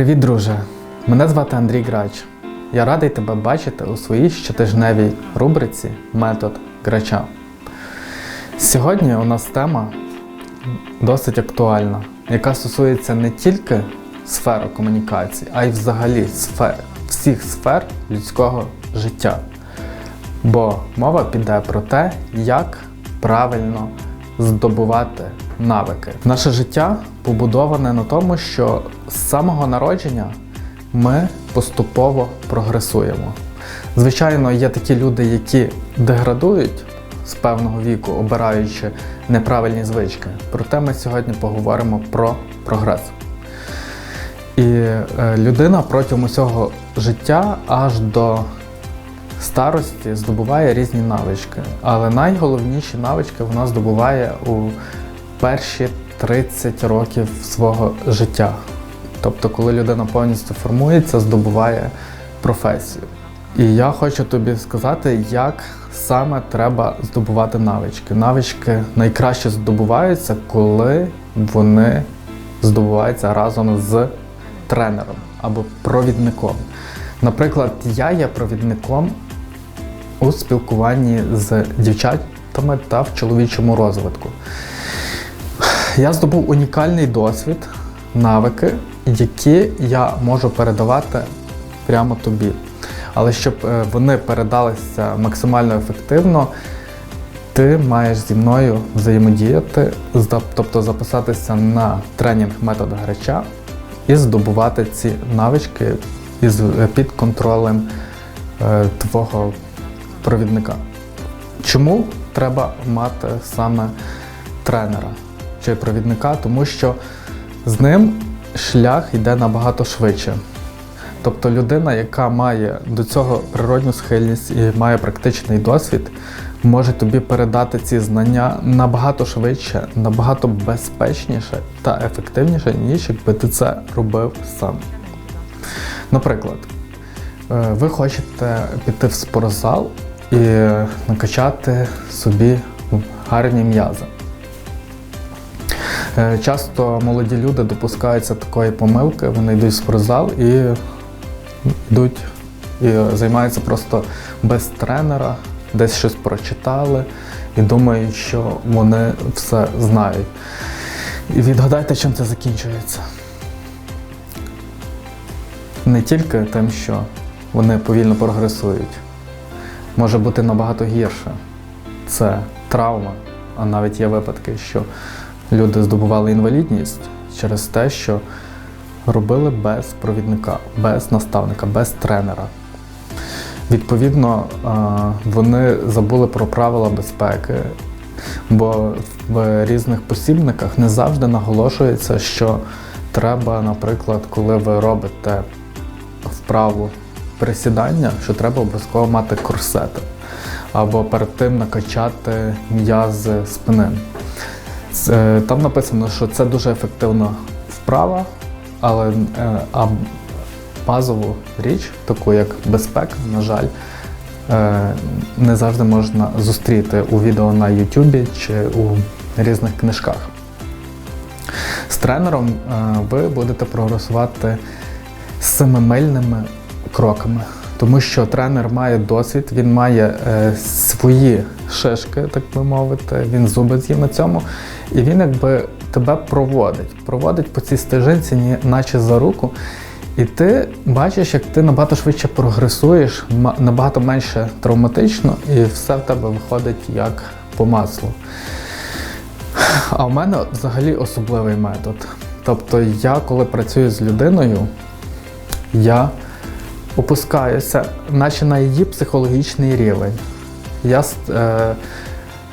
Привіт, друже! Мене звати Андрій Грач. Я радий тебе бачити у своїй щотижневій рубриці Метод Грача. Сьогодні у нас тема досить актуальна, яка стосується не тільки сфери комунікації, а й взагалі сфер, всіх сфер людського життя. Бо мова піде про те, як правильно здобувати навики. Наше життя побудоване на тому, що з самого народження ми поступово прогресуємо. Звичайно, є такі люди, які деградують з певного віку, обираючи неправильні звички. Проте ми сьогодні поговоримо про прогрес. І е, людина протягом усього життя аж до старості здобуває різні навички. Але найголовніші навички вона здобуває у перші 30 років свого життя. Тобто, коли людина повністю формується, здобуває професію. І я хочу тобі сказати, як саме треба здобувати навички. Навички найкраще здобуваються, коли вони здобуваються разом з тренером або провідником. Наприклад, я є провідником у спілкуванні з дівчатами та в чоловічому розвитку. Я здобув унікальний досвід, навики, які я можу передавати прямо тобі. Але щоб е, вони передалися максимально ефективно, ти маєш зі мною взаємодіяти, тобто записатися на тренінг методу грача і здобувати ці навички е, під контролем е, твого провідника. Чому треба мати саме тренера чи провідника? Тому що з ним шлях йде набагато швидше. Тобто людина, яка має до цього природню схильність і має практичний досвід, може тобі передати ці знання набагато швидше, набагато безпечніше та ефективніше, ніж якби ти це робив сам. Наприклад, е, ви хочете піти в спортзал і накачати собі гарні м'язи. Е, Часто молоді люди допускаються такої помилки, вони йдуть в спортзал і йдуть і займаються просто без тренера, десь щось прочитали і думають, що вони все знають. І відгадайте, чим це закінчується. Не тільки тим, що вони повільно прогресують, може бути набагато гірше. Це травма, а навіть є випадки, що люди здобували інвалідність через те, що робили без провідника, без наставника, без тренера. Відповідно, вони забули про правила безпеки, бо в різних посібниках не завжди наголошується, що треба, наприклад, коли ви робите вправу присідання, що треба обов'язково мати корсети, або перед тим накачати м'язи спини. Там написано, що це дуже ефективна вправа, але е, а базову річ, таку як безпека, на жаль, е, не завжди можна зустріти у відео на YouTube чи у різних книжках. З тренером е, ви будете прогресувати семимильними кроками, тому що тренер має досвід, він має е, свої шишки, так би мовити, він зуби з'їв на цьому, і він якби тебе проводить, проводить по цій стежинці, наче за руку. І ти бачиш, як ти набагато швидше прогресуєш, набагато менше травматично, і все в тебе виходить як по маслу. А в мене взагалі особливий метод. Тобто, я коли працюю з людиною, я опускаюся, наче на її психологічний рівень. Я е,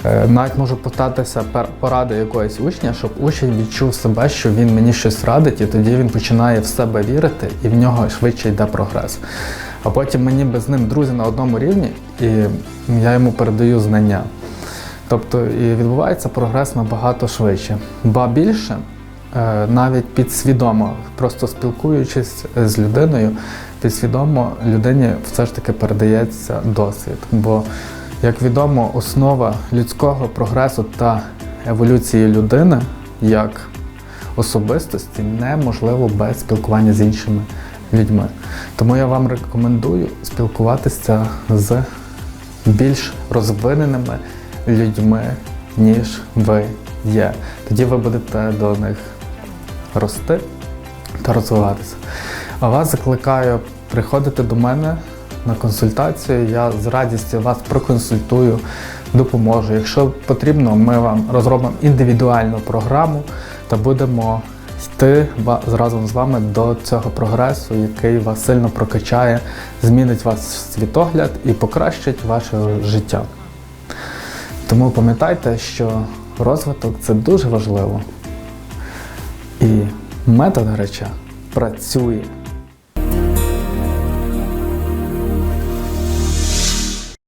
е, навіть можу питатися поради якогось учня, щоб учень відчув себе, що він мені щось радить, і тоді він починає в себе вірити, і в нього швидше йде прогрес. А потім мені без ним друзі на одному рівні, і я йому передаю знання. Тобто і відбувається прогрес набагато швидше. Ба більше, навіть підсвідомо, просто спілкуючись з людиною, підсвідомо людині все ж таки передається досвід. Бо, як відомо, основа людського прогресу та еволюції людини як особистості неможливо без спілкування з іншими людьми. Тому я вам рекомендую спілкуватися з більш розвиненими людьми, ніж ви є. Тоді ви будете до них рости та розвиватися. А вас закликаю приходити до мене на консультацію. Я з радістю вас проконсультую, допоможу. Якщо потрібно, ми вам розробимо індивідуальну програму та будемо йти разом з вами до цього прогресу, який вас сильно прокачає, змінить ваш світогляд і покращить ваше життя. Тому пам'ятайте, що розвиток це дуже важливо. І метод гаряча працює.